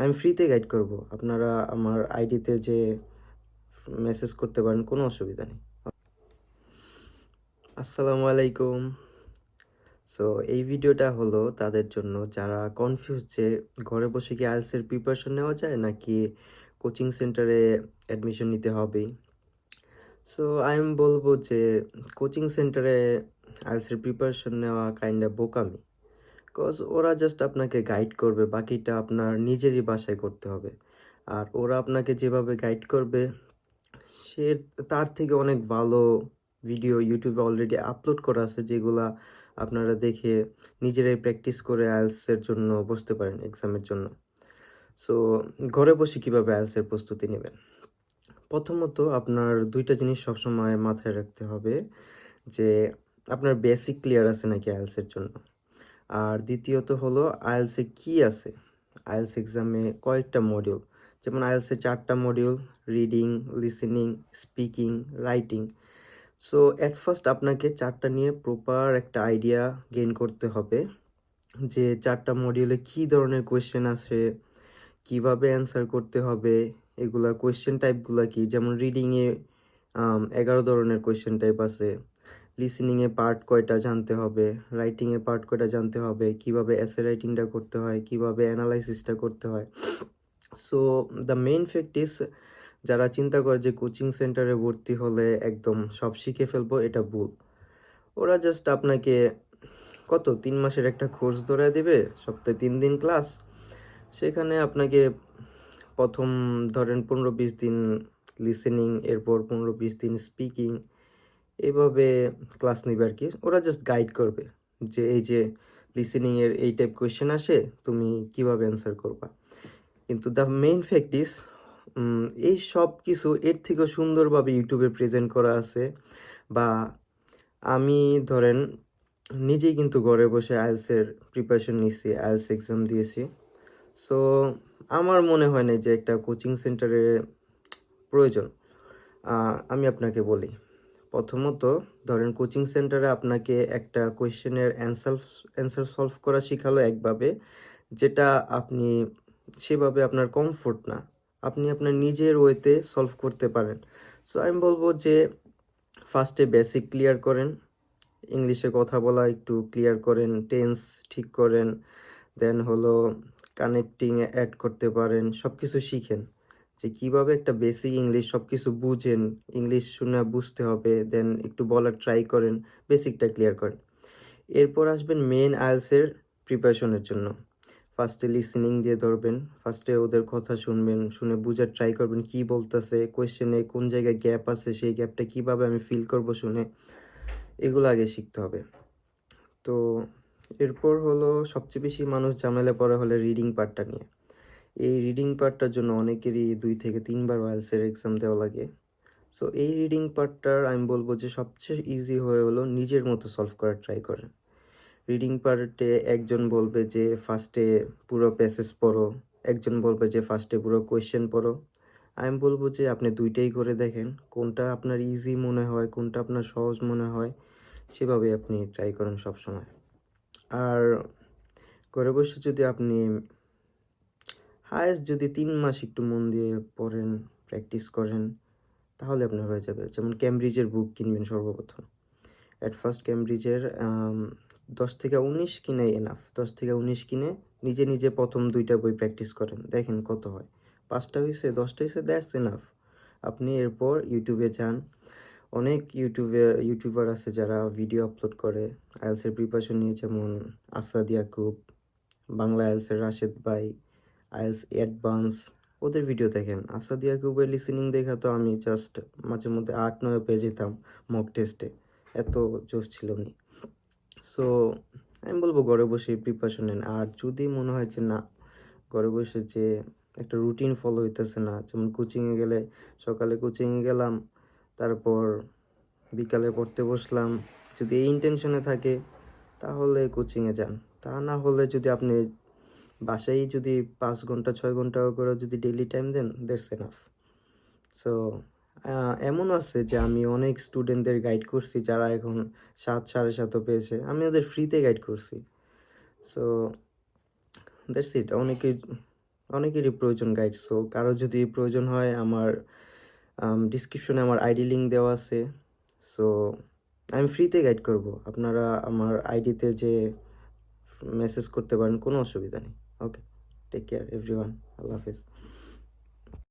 আমি ফ্রিতে গাইড করব। আপনারা আমার আইডিতে যে মেসেজ করতে পারেন, কোনো অসুবিধা নেই। আসসালামু আলাইকুম। সো এই ভিডিওটা হলো তাদের জন্য। যারা কনফিউজ যে ঘরে বসে কি আইএলসের প্রিপারেশন নেওয়া যায়, নাকি কোচিং সেন্টারে অ্যাডমিশন নিতে হবে? সো আমি বলব যে কোচিং সেন্টারে আইএলসের প্রিপারেশন নেওয়া কাইন্ড অফ বোকামি। বিকজ ওরা জাস্ট আপনাকে গাইড করবে, বাকিটা আপনার নিজেরই বাসায় করতে হবে। আর ওরা আপনাকে যেভাবে গাইড করবে, সে তার থেকে অনেক ভালো ভিডিও ইউটিউবে অলরেডি আপলোড করা আছে, যেগুলা আপনারা দেখে নিজেরাই প্র্যাকটিস করে আইএলসের জন্য বসতে পারেন এক্সামের জন্য। সো ঘরে বসে কীভাবে আইএলসের প্রস্তুতি নেবেন? প্রথমত আপনার দুইটা জিনিস সবসময় মাথায় রাখতে হবে, যে আপনার বেসিক ক্লিয়ার আছে নাকি আইএলসের জন্য। আর দ্বিতীয়ত হলো আইএলসে কি আছে? আইএলস এক্সামে কয়েকটা মডিউল যেমন আইএলসে চারটা module reading listening speaking writing so at first আপনাকে চারটা নিয়ে প্রপার একটা আইডিয়া গেইন করতে হবে যে চারটা মডিউলে কী ধরনের কোয়েশ্চেন আছে, কীভাবে অ্যান্সার করতে হবে, এগুলা কোয়েশ্চেন টাইপগুলো কি? যেমন রিডিংয়ে এগারো ধরনের কোয়েশ্চেন টাইপ আছে। লিসেনিংয়ে পার্ট কয়টা জানতে হবে রাইটিংয়ে পার্ট কয়টা জানতে হবে, কীভাবে এসে রাইটিংটা করতে হয়, কীভাবে অ্যানালাইসিসটা করতে হয়। So the main fact is যারা চিন্তা করে যে কোচিং সেন্টারে ভর্তি হলে একদম সব শিখে ফেলব, এটা ভুল। ওরা জাস্ট আপনাকে কত, তিন মাসের একটা কোর্স ধরে দেবে, সপ্তাহে তিন দিন ক্লাস সেখানে আপনাকে প্রথম ধরেন পনেরো বিশ দিন লিসেনিং এরপর পনেরো বিশ দিন স্পিকিং এইভাবে ক্লাস নিবে আর কি। ওরা জাস্ট গাইড করবে যে এই যে লিসেনিংয়ের এই টাইপ কোয়েশ্চেন আসে, তুমি কীভাবে অ্যান্সার করবা। কিন্তু দ্য মেইন ফ্যাক্ট ইস এই সব কিছু এর থেকেও সুন্দরভাবে ইউটিউবে প্রেজেন্ট করা আছে। বা আমি ধরেন নিজেই কিন্তু ঘরে বসে আইএলসের প্রিপারেশন নিছি আইএলস এক্সাম দিয়েছি। সো আমার মনে হয় না যে একটা কোচিং সেন্টারে প্রয়োজন। আমি আপনাকে বলি। প্রথমত ধরেন কোচিং সেন্টারে আপনাকে একটা কোয়েশ্চেনের অ্যান্সার অ্যান্সার সলভ করা শেখালো একভাবে, যেটা আপনি সেভাবে আপনার কমফোর্ট না, আপনি আপনার নিজের ওয়েতে সলভ করতে পারেন। সো আমি বলব যে ফার্স্টে বেসিক ক্লিয়ার করেন, ইংলিশে কথা বলা একটু ক্লিয়ার করেন, টেন্স ঠিক করেন, দেন হলো কানেক্টিং অ্যাড করতে পারেন সব কিছু শিখেন। যে কীভাবে একটা বেসিক ইংলিশ সব কিছু বুঝেন ইংলিশ শুনে বুঝতে হবে দেন একটু বলার ট্রাই করেন বেসিকটা ক্লিয়ার করেন। এরপর আসবেন মেন আইএলসের প্রিপারেশনের জন্য। ফার্স্টে লিসেনিং দিয়ে ধরবেন ফার্স্টে ওদের কথা শুনবেন, শুনে বুঝার ট্রাই করবেন কি বলতেছে কোয়েশ্চেনে কোন জায়গায় গ্যাপ আছে, সেই গ্যাপটা কীভাবে আমি ফিল করব শুনে এগুলো আগে শিখতে হবে। তো এরপর হলো সবচেয়ে বেশি মানুষ ঝামেলা পড়ে হলে রিডিং পার্টটা নিয়ে। এই রিডিং পার্টটার জন্য অনেকেরই দুই থেকে তিনবার ওয়েলসের এক্সাম দেওয়া লাগে। সো এই রিডিং পার্টটার আমি বলব যে সবচেয়ে ইজি হয়ে হলো নিজের মতো সলভ করার ট্রাই করেন রিডিং পার্টে একজন বলবে যে ফার্স্টে পুরো প্যাসেজ পড়ো, একজন বলবে যে ফার্স্টে পুরো কোয়েশ্চেন পড়ো। আমি বলব যে আপনি দুইটাই করে দেখেন, কোনটা আপনার ইজি মনে হয়, কোনটা আপনার সহজ মনে হয়, সেভাবে আপনি ট্রাই করেন সব সময় আর ঘরে বসে যদি আপনি হায়েস্ট যদি তিন মাস একটু মন দিয়ে পড়েন প্র্যাকটিস করেন, তাহলে আপনার হয়ে যাবে। যেমন ক্যামব্রিজের বুক কিনবেন সর্বপ্রথম। অ্যাট ফার্স্ট ক্যামব্রিজের দশ থেকে উনিশ কিনে এনাফ দশ থেকে উনিশ কিনে নিজে নিজে প্রথম দুইটা বই প্র্যাকটিস করেন। দেখেন কত হয়। পাঁচটা হয়েছে দশটা হয়েছে দ্যাটস এনাফ আপনি এরপর ইউটিউবে যান। অনেক ইউটিউবে ইউটিউবার আছে যারা ভিডিও আপলোড করে। আইএলসের প্রিপারেশন নিয়ে যেমন আসাদ ইয়াকুব, বাংলা আইএলসের রাশেদ ভাই আইএলস অ্যাডভান্স। ওদের ভিডিও দেখেন। আসাদ ইয়াকুবের লিসেনিং দেখা তো আমি জাস্ট মাঝে মধ্যে আট, নয় পেয়ে যেতাম মক টেস্টে এত জোশ ছিল উনি। সো আমি বলব ঘরে বসে প্রিপারেশন নেন। আর যদি মনে হয় যে না, ঘরে বসে যে একটা রুটিন ফলো হইতেছে না, যেমন কোচিংয়ে গেলে সকালে কোচিংয়ে গেলাম, তারপর বিকালে পড়তে বসলাম, যদি এই ইন্টেনশনে থাকে, তাহলে কোচিংয়ে যান। তা না হলে যদি আপনি বাসায় যদি পাঁচ ঘণ্টা, ছয় ঘণ্টা করে যদি daily time then that's enough so এমনও আছে যে আমি অনেক স্টুডেন্টদের গাইড করছি যারা এখন সাত, সাড়ে সাতও পেয়েছে। আমি ওদের ফ্রিতে গাইড করছি। সো দ্যাটস ইট অনেকে অনেকেরই প্রয়োজন গাইড সো কারও যদি প্রয়োজন হয়, আমার ডিসক্রিপশনে আমার আইডি লিঙ্ক দেওয়া আছে। সো আমি ফ্রিতে গাইড করব। আপনারা আমার আইডিতে যে মেসেজ করতে পারেন, কোনো অসুবিধা নেই। ওকে টেক কেয়ার এভরিওয়ান আল্লাহ হাফেজ